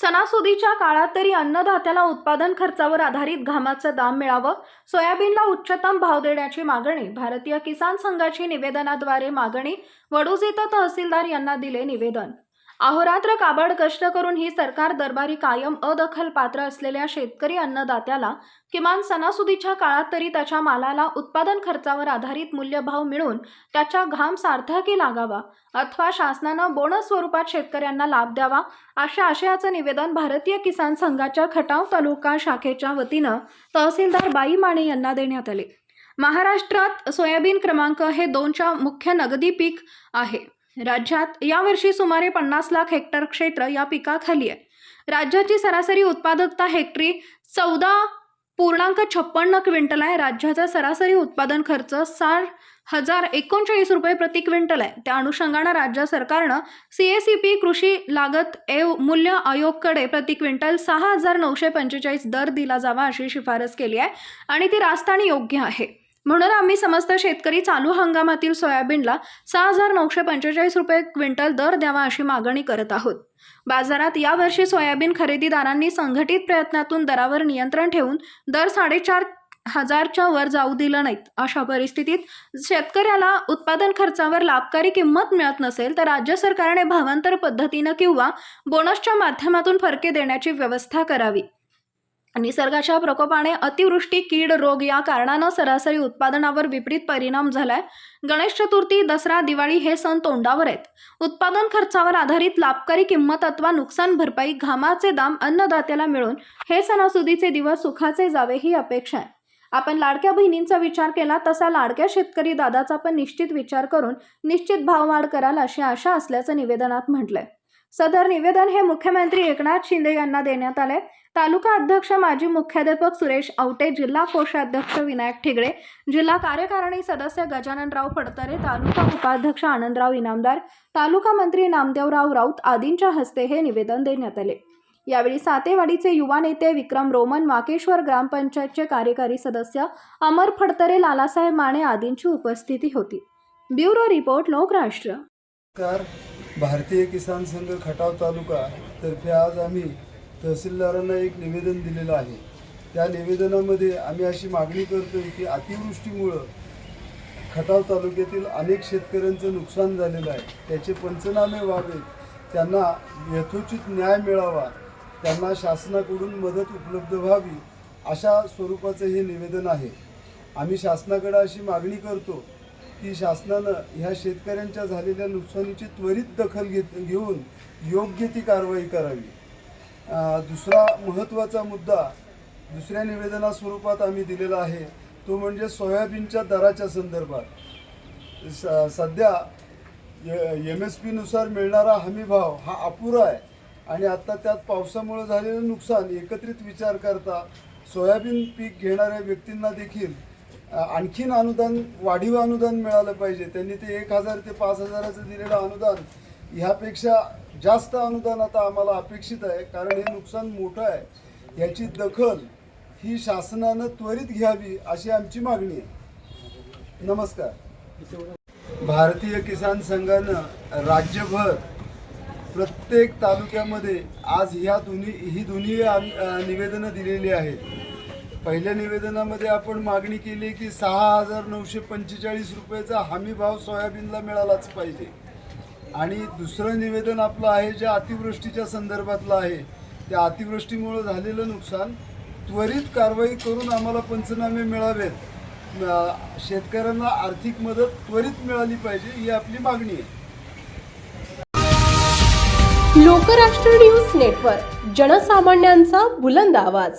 सणासुदीच्या काळात तरी अन्नदात्याला उत्पादन खर्चावर आधारित घामाचं दाम मिळावं सोयाबीनला उच्चतम भाव देण्याची मागणी भारतीय किसान संघाची निवेदनाद्वारे मागणी वडूज तहसीलदार यांना दिले निवेदन. अहोरात्र काबड कष्ट करून ही सरकार दरबारी कायम अदखल पात्र असलेल्या शेतकरी अन्नदात्याला किमान सणासुदीच्या काळात तरी त्याच्या मालाला उत्पादन खर्चावर आधारित मूल्यभाव मिळून त्याच्या घाम सार्थकी लागावा अथवा शासनानं बोनस स्वरूपात शेतकऱ्यांना लाभ द्यावा अशा आशयाचं निवेदन भारतीय किसान संघाच्या खटाव तालुका शाखेच्या वतीनं तहसीलदार बाई माने यांना देण्यात आले. महाराष्ट्रात सोयाबीन क्रमांक हे दोनच्या मुख्य नगदी पीक आहे. राज्यात यावर्षी सुमारे पन्नास लाख हेक्टर क्षेत्र या पिकाखाली आहे. राज्याची सरासरी उत्पादकता हेक्टरी चौदा पूर्णांक छप्पन्न क्विंटल आहे. राज्याचा सरासरी उत्पादन खर्च साठ हजार एकोणचाळीस रुपये प्रति क्विंटल आहे. त्या अनुषंगानं राज्य सरकारनं सी ए सी पी कृषी लागत एव मूल्य आयोगकडे प्रति क्विंटल सहा हजार नऊशे पंचेचाळीस दर दिला जावा अशी शिफारस केली आहे आणि ती रास्त आणि योग्य आहे. म्हणून आम्ही समस्त शेतकरी चालू हंगामातील सोयाबीनला सहा हजार नऊशे पंचेचाळीस रुपये क्विंटल दर द्यावा अशी मागणी करत आहोत. बाजारात यावर्षी सोयाबीन खरेदीदारांनी संघटित प्रयत्नातून दरावर नियंत्रण ठेवून दर साडेचार हजारच्या वर जाऊ दिलं नाहीत. अशा परिस्थितीत शेतकऱ्याला उत्पादन खर्चावर लाभकारी किंमत मिळत नसेल तर राज्य सरकारने भावांतर पद्धतीनं किंवा बोनसच्या माध्यमातून फरके देण्याची व्यवस्था करावी. निसर्गाच्या प्रकोपाने अतिवृष्टी कीड रोग या कारणानं सरासरी उत्पादनावर विपरीत परिणाम झालाय. गणेश चतुर्थी दसरा दिवाळी हे सण तोंडावर आहेत. उत्पादन खर्चावर आधारित लाभकारी किंमत अथवा नुकसान भरपाई घामाचे दाम अन्नदात्याला मिळून हे सणासुदीचे दिवस सुखाचे जावे ही अपेक्षा आहे. आपण लाडक्या बहिणींचा विचार केला तसा लाडक्या शेतकरी दादाचा पण निश्चित विचार करून निश्चित भाववाढ कराल अशी आशा असल्याचं निवेदनात म्हटलंय. सदर निवेदन हे मुख्यमंत्री एकनाथ शिंदे यांना देण्यात आले तालुका अध्यक्ष माजी मुख्याध्यापक सुरेश आवटे जिल्हा कोषाध्यक्ष विनायक ठिगळे जिल्हा कार्यकारिणी सदस्य गजाननराव फडतरे तालुका उपाध्यक्ष आनंदराव इनामदार तालुका मंत्री नामदेवराव राऊत आदींच्या हस्ते हे निवेदन देण्यात आले. यावेळी सातेवाडीचे युवा नेते विक्रम रोमन वाकेश्वर ग्रामपंचायतचे कार्यकारी सदस्य अमर फडतरे लालासाहेब माने आदींची उपस्थिती होती. ब्युरो रिपोर्ट लोकराष्ट्र भारतीय किसान संघ खटाव तालुका तर्फे आज आम्ही तहसीलदारांना एक निवेदन दिलेलं आहे. त्या निवेदनामध्ये आम्ही अशी मागणी करतोय की अतिवृष्टीमुळं खटाव तालुक्यातील अनेक शेतकऱ्यांचं नुकसान झालेलं आहे. त्याचे पंचनामे व्हावे त्यांना यथोचित न्याय मिळावा. त्यांना शासनाकडून मदत उपलब्ध व्हावी अशा स्वरूपाचं हे निवेदन आहे. आम्ही शासनाकडे अशी मागणी करतो की शासनानं ह्या शेतकऱ्यांच्या झालेल्या नुकसानीची त्वरित दखल घेत घेऊन योग्य ती कारवाई करावी. दुसरा महत्त्वाचा मुद्दा दुसऱ्या निवेदना स्वरूपात आम्ही दिलेला आहे तो म्हणजे सोयाबीनच्या दराच्या संदर्भात. स सध्या एम एस पीनुसार मिळणारा हमीभाव हा अपुरा आहे आणि आत्ता त्यात पावसामुळे झालेलं नुकसान एकत्रित विचार करता सोयाबीन पीक घेणाऱ्या व्यक्तींना देखील आणखीन अनुदान वाढीव अनुदान मिळालं पाहिजे. त्यांनी ते एक हजार ते पाच हजाराचं दिलेलं अनुदान ह्यापेक्षा जास्त अनुदान आता आम्हाला अपेक्षित आहे कारण हे नुकसान मोठं आहे. याची दखल ही शासनानं त्वरित घ्यावी अशी आमची मागणी आहे. नमस्कार. भारतीय किसान संघानं राज्यभर प्रत्येक तालुक्यामध्ये आज ह्या दोन्ही ही दोन्ही निवेदनं दिलेली आहेत. पहिल्या निवेदनामध्ये आपण मागणी केली की सहा हजार नऊशे पंचेचाळीस रुपयाचा हमी भाव सोयाबीनला मिळालाच पाहिजे. आणि दुसरं निवेदन आपलं आहे जे अतिवृष्टीच्या संदर्भातलं आहे त्या अतिवृष्टीमुळं झालेलं नुकसान त्वरित कारवाई करून आम्हाला पंचनामे मिळावेत. शेतकऱ्यांना आर्थिक मदत त्वरित मिळाली पाहिजे ही आपली मागणी आहे. लोकराष्ट्र न्यूज नेटवर्क जनसामान्यांचा बुलंद आवाज.